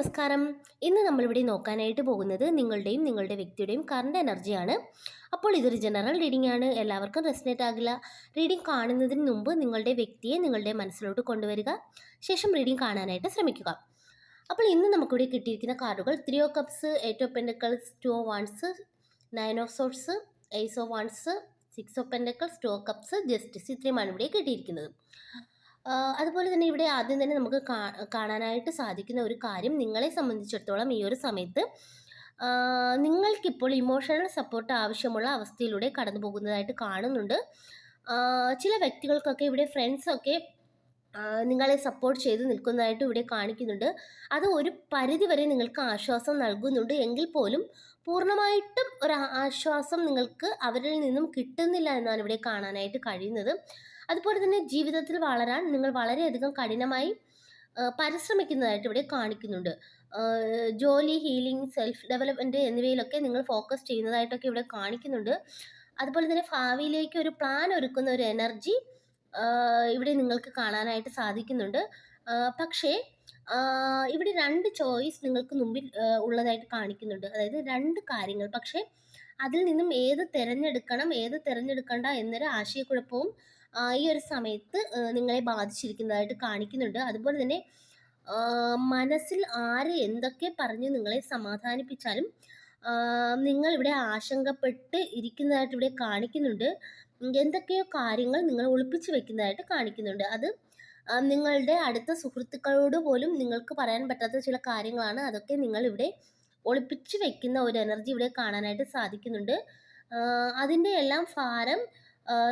നമസ്കാരം. ഇന്ന് നമ്മളിവിടെ നോക്കാനായിട്ട് പോകുന്നത് നിങ്ങളുടെയും നിങ്ങളുടെ വ്യക്തിയുടെയും കറണ്ട് എനർജിയാണ് അപ്പോൾ ഇതൊരു ജനറൽ റീഡിംഗ് ആണ്. എല്ലാവർക്കും റെസിനേറ്റ് ആകില്ല. റീഡിംഗ് കാണുന്നതിന് മുമ്പ് നിങ്ങളുടെ വ്യക്തിയെ നിങ്ങളുടെ മനസ്സിലോട്ട് കൊണ്ടുവരിക. ശേഷം റീഡിംഗ് കാണാനായിട്ട് ശ്രമിക്കുക. അപ്പോൾ ഇന്ന് നമുക്കിവിടെ കിട്ടിയിരിക്കുന്ന കാർഡുകൾ three of cups eight of pentacles two of wands nine of swords ace of wands six of pentacles two of cups justice ഇത്രയുമാണ് ഇവിടെ കിട്ടിയിരിക്കുന്നത്. അതുപോലെ തന്നെ ഇവിടെ ആദ്യം തന്നെ നമുക്ക് കാണാനായിട്ട് സാധിക്കുന്ന ഒരു കാര്യം നിങ്ങളെ സംബന്ധിച്ചിടത്തോളം ഈ ഒരു സമയത്ത് നിങ്ങൾക്കിപ്പോൾ ഇമോഷണൽ സപ്പോർട്ട് ആവശ്യമുള്ള അവസ്ഥയിലൂടെ കടന്നു പോകുന്നതായിട്ട് കാണുന്നുണ്ട്. ചില വ്യക്തികൾക്കൊക്കെ ഇവിടെ ഫ്രണ്ട്സൊക്കെ നിങ്ങളെ സപ്പോർട്ട് ചെയ്ത് നിൽക്കുന്നതായിട്ട് ഇവിടെ കാണിക്കുന്നുണ്ട്. അത് ഒരു പരിധി വരെ നിങ്ങൾക്ക് ആശ്വാസം നൽകുന്നുണ്ട്. എങ്കിൽ പോലും പൂർണമായിട്ടും ഒരു ആശ്വാസം നിങ്ങൾക്ക് അവരിൽ നിന്നും കിട്ടുന്നില്ല എന്നാണ് ഇവിടെ കാണാനായിട്ട് കഴിയുന്നത്. അതുപോലെ തന്നെ ജീവിതത്തിൽ വളരാൻ നിങ്ങൾ വളരെയധികം കഠിനമായി പരിശ്രമിക്കുന്നതായിട്ട് ഇവിടെ കാണിക്കുന്നുണ്ട്. ജോലി ഹീലിംഗ് സെൽഫ് ഡെവലപ്മെന്റ് എന്നിവയിലൊക്കെ നിങ്ങൾ ഫോക്കസ് ചെയ്യുന്നതായിട്ടൊക്കെ ഇവിടെ കാണിക്കുന്നുണ്ട്. അതുപോലെ തന്നെ ഭാവിയിലേക്ക് ഒരു പ്ലാൻ ഒരുക്കുന്ന ഒരു എനർജി ഇവിടെ നിങ്ങൾക്ക് കാണാനായിട്ട് സാധിക്കുന്നുണ്ട്. പക്ഷേ ഇവിടെ രണ്ട് ചോയ്സ് നിങ്ങൾക്ക് മുമ്പിൽ ഉള്ളതായിട്ട് കാണിക്കുന്നുണ്ട്. അതായത് രണ്ട് കാര്യങ്ങൾ. പക്ഷേ അതിൽ നിന്നും ഏത് തിരഞ്ഞെടുക്കണം ഏത് തിരഞ്ഞെടുക്കണ്ട എന്നൊരു ആശയക്കുഴപ്പവും ഈ ഒരു സമയത്ത് നിങ്ങളെ ബാധിച്ചിരിക്കുന്നതായിട്ട് കാണിക്കുന്നുണ്ട്. അതുപോലെ തന്നെ മനസ്സിൽ ആര് എന്തൊക്കെ പറഞ്ഞ് നിങ്ങളെ സമാധാനിപ്പിച്ചാലും നിങ്ങൾ ഇവിടെ ആശങ്കപ്പെട്ട് ഇരിക്കുന്നതായിട്ട് ഇവിടെ കാണിക്കുന്നുണ്ട്. എന്തൊക്കെയോ കാര്യങ്ങൾ നിങ്ങൾ ഒളിപ്പിച്ചു വെക്കുന്നതായിട്ട് കാണിക്കുന്നുണ്ട്. അത് നിങ്ങളുടെ അടുത്ത സുഹൃത്തുക്കളോട് പോലും നിങ്ങൾക്ക് പറയാൻ പറ്റാത്ത ചില കാര്യങ്ങളാണ്. അതൊക്കെ നിങ്ങൾ ഇവിടെ ഒളിപ്പിച്ചു വെക്കുന്ന ഒരു എനർജി ഇവിടെ കാണാനായിട്ട് സാധിക്കുന്നുണ്ട്. അതിന്റെ എല്ലാം ഭാരം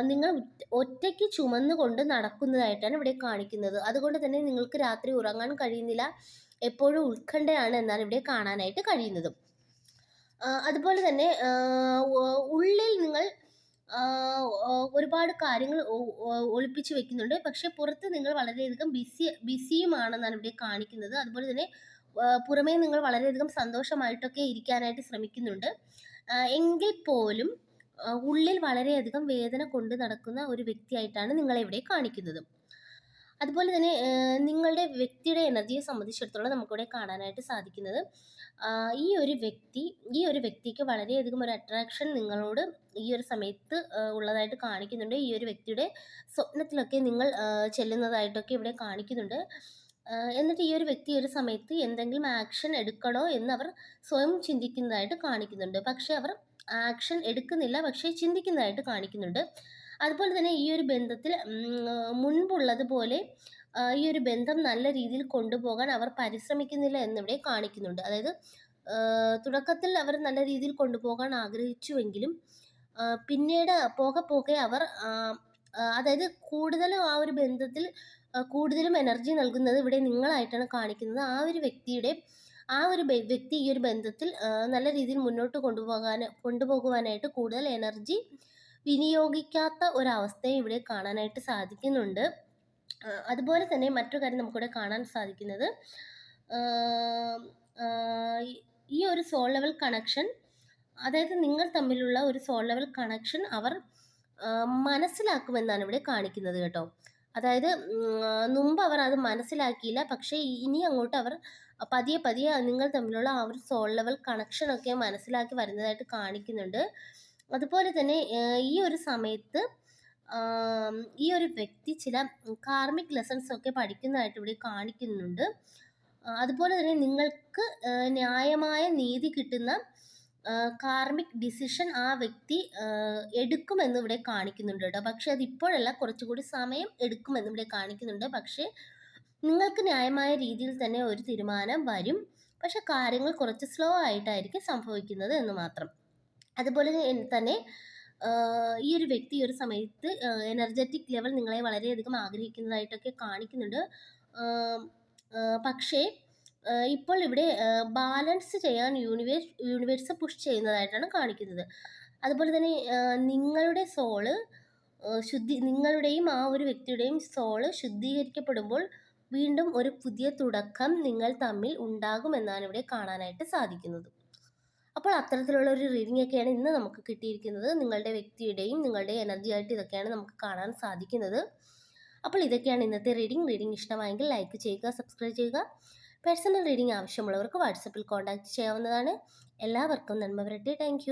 നിങ്ങൾ ഒറ്റ- ഒറ്റയ്ക്ക് ചുമന്നുകൊണ്ട് നടക്കുന്നതായിട്ടാണ് ഇവിടെ കാണിക്കുന്നത്. അതുകൊണ്ട് തന്നെ നിങ്ങൾക്ക് രാത്രി ഉറങ്ങാൻ കഴിയുന്നില്ല. എപ്പോഴും ഉത്കണ്ഠയാണ് എന്നാണ് ഇവിടെ കാണാനായിട്ട് കഴിയുന്നത്. അതുപോലെ തന്നെ ഉള്ളിൽ നിങ്ങൾ ഒരുപാട് കാര്യങ്ങൾ ഒളിപ്പിച്ചു വെക്കുന്നുണ്ട്. പക്ഷെ പുറത്ത് നിങ്ങൾ വളരെയധികം ബിസി ബിസിയുമാണെന്നാണ് ഇവിടെ കാണിക്കുന്നത്. അതുപോലെ തന്നെ പുറമേ നിങ്ങൾ വളരെയധികം സന്തോഷമായിട്ടൊക്കെ ഇരിക്കാനായിട്ട് ശ്രമിക്കുന്നുണ്ട്. എങ്കിൽ പോലും ഉള്ളിൽ വളരെയധികം വേദന കൊണ്ട് നടക്കുന്ന ഒരു വ്യക്തിയായിട്ടാണ് നിങ്ങളെ ഇവിടെ കാണിക്കുന്നത്. അതുപോലെ തന്നെ നിങ്ങളുടെ വ്യക്തിയുടെ എനർജിയെ സംബന്ധിച്ചിടത്തോളം നമുക്കിവിടെ കാണാനായിട്ട് സാധിക്കുന്നത് ഈ ഒരു വ്യക്തി ഈ ഒരു വ്യക്തിക്ക് വളരെയധികം ഒരു അട്രാക്ഷൻ നിങ്ങളോട് ഈ ഒരു സമയത്ത് ഉള്ളതായിട്ട് കാണിക്കുന്നുണ്ട്. ഈ ഒരു വ്യക്തിയുടെ സ്വപ്നത്തിലൊക്കെ നിങ്ങൾ ചെല്ലുന്നതായിട്ടൊക്കെ ഇവിടെ കാണിക്കുന്നുണ്ട്. എന്നിട്ട് ഈ ഒരു വ്യക്തി ഒരു സമയത്ത് എന്തെങ്കിലും ആക്ഷൻ എടുക്കണോ എന്ന് അവർ സ്വയം ചിന്തിക്കുന്നതായിട്ട് കാണിക്കുന്നുണ്ട്. പക്ഷേ അവർ ആക്ഷൻ എടുക്കുന്നില്ല പക്ഷേ ചിന്തിക്കുന്നതായിട്ട് കാണിക്കുന്നുണ്ട്. അതുപോലെ തന്നെ ഈ ഒരു ബന്ധത്തിൽ മുൻപുള്ളതുപോലെ ഈ ഒരു ബന്ധം നല്ല രീതിയിൽ കൊണ്ടുപോകാൻ അവർ പരിശ്രമിക്കുന്നില്ല എന്നിവിടെ കാണിക്കുന്നുണ്ട്. അതായത് തുടക്കത്തിൽ അവർ നല്ല രീതിയിൽ കൊണ്ടുപോകാൻ ആഗ്രഹിച്ചുവെങ്കിലും പിന്നീട് പോകെ പോകെ അവർ അതായത് കൂടുതലും ആ ഒരു ബന്ധത്തിൽ കൂടുതലും എനർജി നൽകുന്നത് ഇവിടെ നിങ്ങളായിട്ടാണ് കാണിക്കുന്നത്. ആ ഒരു വ്യക്തിയുടെ ആ ഒരു വ്യക്തി ഈ ഒരു ബന്ധത്തിൽ നല്ല രീതിയിൽ മുന്നോട്ട് കൊണ്ടുപോകാൻ കൊണ്ടുപോകുവാനായിട്ട് കൂടുതൽ എനർജി വിനിയോഗിക്കാത്ത ഒരവസ്ഥയും ഇവിടെ കാണാനായിട്ട് സാധിക്കുന്നുണ്ട്. അതുപോലെ തന്നെ മറ്റൊരു കാര്യം നമുക്കിവിടെ കാണാൻ സാധിക്കുന്നത് ഈ- ഒരു സോൾ ലെവൽ കണക്ഷൻ അതായത് നിങ്ങൾ തമ്മിലുള്ള ഒരു സോൾ ലെവൽ കണക്ഷൻ അവർ മനസ്സിലാക്കുമെന്നാണ് ഇവിടെ കാണിക്കുന്നത് കേട്ടോ. അതായത് മുമ്പ് അവർ അത് മനസ്സിലാക്കിയില്ല. പക്ഷേ ഇനി അങ്ങോട്ട് അവർ പതിയെ പതിയെ നിങ്ങൾ തമ്മിലുള്ള ആ ഒരു സോൾ ലെവൽ കണക്ഷനൊക്കെ മനസ്സിലാക്കി വരുന്നതായിട്ട് കാണിക്കുന്നുണ്ട്. അതുപോലെ തന്നെ ഈ ഒരു സമയത്ത് ഈ ഒരു വ്യക്തി ചില കാർമിക് ലെസൺസ് ഒക്കെ പഠിക്കുന്നതായിട്ട് ഇവിടെ കാണിക്കുന്നുണ്ട്. അതുപോലെ തന്നെ നിങ്ങൾക്ക് ന്യായമായ നീതി കിട്ടുന്ന കാർമിക് ഡിസിഷൻ ആ വ്യക്തി എടുക്കുമെന്ന് ഇവിടെ കാണിക്കുന്നുണ്ട് കേട്ടോ. പക്ഷെ അത് ഇപ്പോഴല്ല കുറച്ചുകൂടി സമയം എടുക്കുമെന്ന് ഇവിടെ കാണിക്കുന്നുണ്ട്. പക്ഷേ നിങ്ങൾക്ക് ന്യായമായ രീതിയിൽ തന്നെ ഒരു തീരുമാനം വരും. പക്ഷെ കാര്യങ്ങൾ കുറച്ച് സ്ലോ ആയിട്ടായിരിക്കും സംഭവിക്കുന്നത് എന്ന് മാത്രം. അതുപോലെ തന്നെ ഈ ഒരു വ്യക്തി ഒരു സമയത്ത് എനർജറ്റിക് ലെവൽ നിങ്ങളെ വളരെയധികം ആഗ്രഹിക്കുന്നതായിട്ടൊക്കെ കാണിക്കുന്നുണ്ട്. പക്ഷേ ഇപ്പോൾ ഇവിടെ ബാലൻസ് ചെയ്യാൻ യൂണിവേഴ്സ് യൂണിവേഴ്സ് പുഷ് ചെയ്യുന്നതായിട്ടാണ് കാണിക്കുന്നത്. അതുപോലെ തന്നെ നിങ്ങളുടെ സോൾ ശുദ്ധി നിങ്ങളുടെയും ആ ഒരു വ്യക്തിയുടെയും സോൾ ശുദ്ധീകരിക്കപ്പെടുമ്പോൾ വീണ്ടും ഒരു പുതിയ തുടക്കം നിങ്ങൾ തമ്മിൽ ഉണ്ടാകുമെന്നാണ് ഇവിടെ കാണാനായിട്ട് സാധിക്കുന്നത്. അപ്പോൾ അത്തരത്തിലുള്ള ഒരു റീഡിംഗ് ഒക്കെയാണ് ഇന്ന് നമുക്ക് കിട്ടിയിരിക്കുന്നത്. നിങ്ങളുടെ വ്യക്തിയുടെയും നിങ്ങളുടെ എനർജി ആയിട്ട് ഇതൊക്കെയാണ് നമുക്ക് കാണാൻ സാധിക്കുന്നത്. അപ്പോൾ ഇതൊക്കെയാണ് ഇന്നത്തെ റീഡിംഗ് റീഡിംഗ് ഇഷ്ടമായെങ്കിൽ ലൈക്ക് ചെയ്യുക സബ്സ്ക്രൈബ് ചെയ്യുക. പേഴ്സണൽ റീഡിംഗ് ആവശ്യമുള്ളവർക്ക് വാട്സപ്പിൽ കോൺടാക്റ്റ് ചെയ്യാവുന്നതാണ്. എല്ലാവർക്കും നന്മ വരട്ടെ താങ്ക്